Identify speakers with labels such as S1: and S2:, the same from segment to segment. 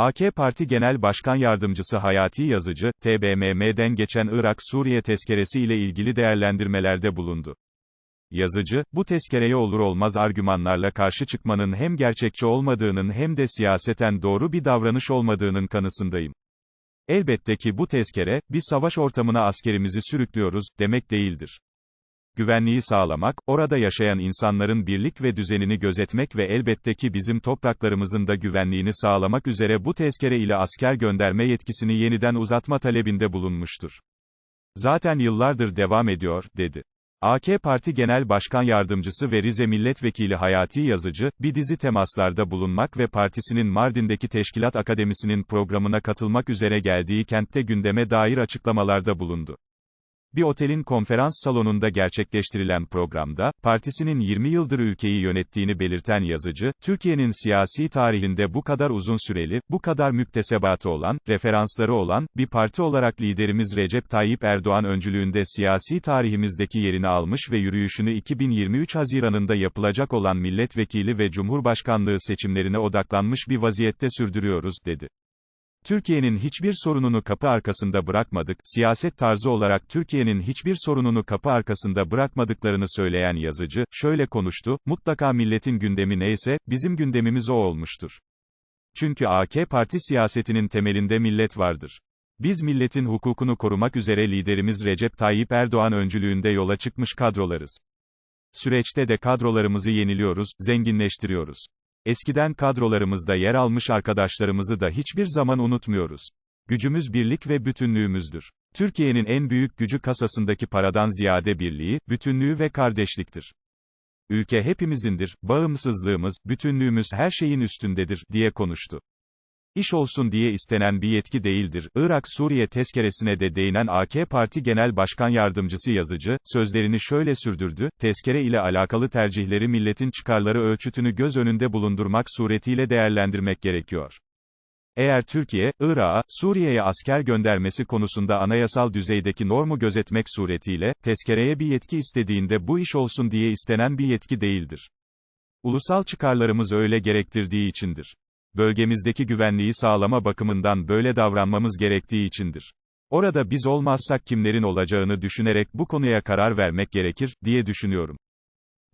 S1: AK Parti Genel Başkan Yardımcısı Hayati Yazıcı, TBMM'den geçen Irak-Suriye tezkeresi ile ilgili değerlendirmelerde bulundu. Yazıcı, bu tezkereye olur olmaz argümanlarla karşı çıkmanın hem gerçekçi olmadığının hem de siyaseten doğru bir davranış olmadığının kanısındayım. Elbette ki bu tezkere, bir savaş ortamına askerimizi sürüklüyoruz, demek değildir. Güvenliği sağlamak, orada yaşayan insanların birlik ve düzenini gözetmek ve elbette ki bizim topraklarımızın da güvenliğini sağlamak üzere bu tezkere ile asker gönderme yetkisini yeniden uzatma talebinde bulunmuştur. Zaten yıllardır devam ediyor, dedi. AK Parti Genel Başkan Yardımcısı ve Rize Milletvekili Hayati Yazıcı, bir dizi temaslarda bulunmak ve partisinin Mardin'deki Teşkilat Akademisi'nin programına katılmak üzere geldiği kentte gündeme dair açıklamalarda bulundu. Bir otelin konferans salonunda gerçekleştirilen programda, partisinin 20 yıldır ülkeyi yönettiğini belirten yazıcı, Türkiye'nin siyasi tarihinde bu kadar uzun süreli, bu kadar müktesebatı olan, referansları olan, bir parti olarak liderimiz Recep Tayyip Erdoğan öncülüğünde siyasi tarihimizdeki yerini almış ve yürüyüşünü 2023 Haziran'ında yapılacak olan milletvekili ve cumhurbaşkanlığı seçimlerine odaklanmış bir vaziyette sürdürüyoruz, dedi. Türkiye'nin hiçbir sorununu kapı arkasında bırakmadık, siyaset tarzı olarak Türkiye'nin hiçbir sorununu kapı arkasında bırakmadıklarını söyleyen yazıcı, şöyle konuştu, mutlaka milletin gündemi neyse, bizim gündemimiz o olmuştur. Çünkü AK Parti siyasetinin temelinde millet vardır. Biz milletin hukukunu korumak üzere liderimiz Recep Tayyip Erdoğan öncülüğünde yola çıkmış kadrolarız. Süreçte de kadrolarımızı yeniliyoruz, zenginleştiriyoruz. Eskiden kadrolarımızda yer almış arkadaşlarımızı da hiçbir zaman unutmuyoruz. Gücümüz birlik ve bütünlüğümüzdür. Türkiye'nin en büyük gücü kasasındaki paradan ziyade birliği, bütünlüğü ve kardeşliktir. Ülke hepimizindir, bağımsızlığımız, bütünlüğümüz her şeyin üstündedir, diye konuştu. İş olsun diye istenen bir yetki değildir. Irak-Suriye tezkeresine de değinen AK Parti Genel Başkan Yardımcısı Yazıcı, sözlerini şöyle sürdürdü, tezkere ile alakalı tercihleri milletin çıkarları ölçütünü göz önünde bulundurmak suretiyle değerlendirmek gerekiyor. Eğer Türkiye, Irak'a, Suriye'ye asker göndermesi konusunda anayasal düzeydeki normu gözetmek suretiyle, tezkereye bir yetki istediğinde bu iş olsun diye istenen bir yetki değildir. Ulusal çıkarlarımız öyle gerektirdiği içindir bölgemizdeki güvenliği sağlama bakımından böyle davranmamız gerektiği içindir. Orada biz olmazsak kimlerin olacağını düşünerek bu konuya karar vermek gerekir, diye düşünüyorum.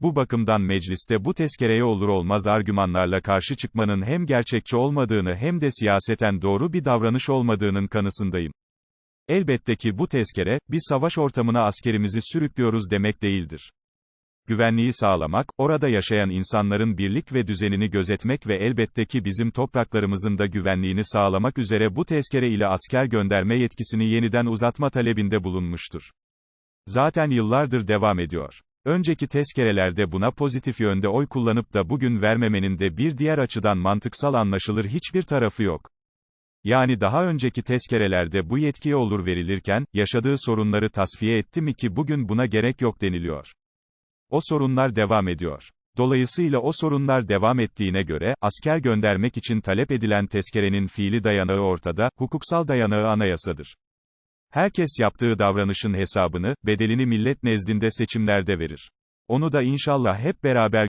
S1: Bu bakımdan mecliste bu tezkereye olur olmaz argümanlarla karşı çıkmanın hem gerçekçi olmadığını hem de siyaseten doğru bir davranış olmadığının kanısındayım. Elbette ki bu tezkere, bir savaş ortamına askerimizi sürüklüyoruz demek değildir güvenliği sağlamak, orada yaşayan insanların birlik ve düzenini gözetmek ve elbette ki bizim topraklarımızın da güvenliğini sağlamak üzere bu tezkere ile asker gönderme yetkisini yeniden uzatma talebinde bulunmuştur. Zaten yıllardır devam ediyor. Önceki tezkerelerde buna pozitif yönde oy kullanıp da bugün vermemenin de bir diğer açıdan mantıksal anlaşılır hiçbir tarafı yok. Yani daha önceki tezkerelerde bu yetkiye olur verilirken, yaşadığı sorunları tasfiye etti mi ki bugün buna gerek yok deniliyor. O sorunlar devam ediyor. Dolayısıyla o sorunlar devam ettiğine göre, asker göndermek için talep edilen tezkerenin fiili dayanağı ortada, hukuksal dayanağı anayasadır. Herkes yaptığı davranışın hesabını, bedelini millet nezdinde seçimlerde verir. Onu da inşallah hep beraber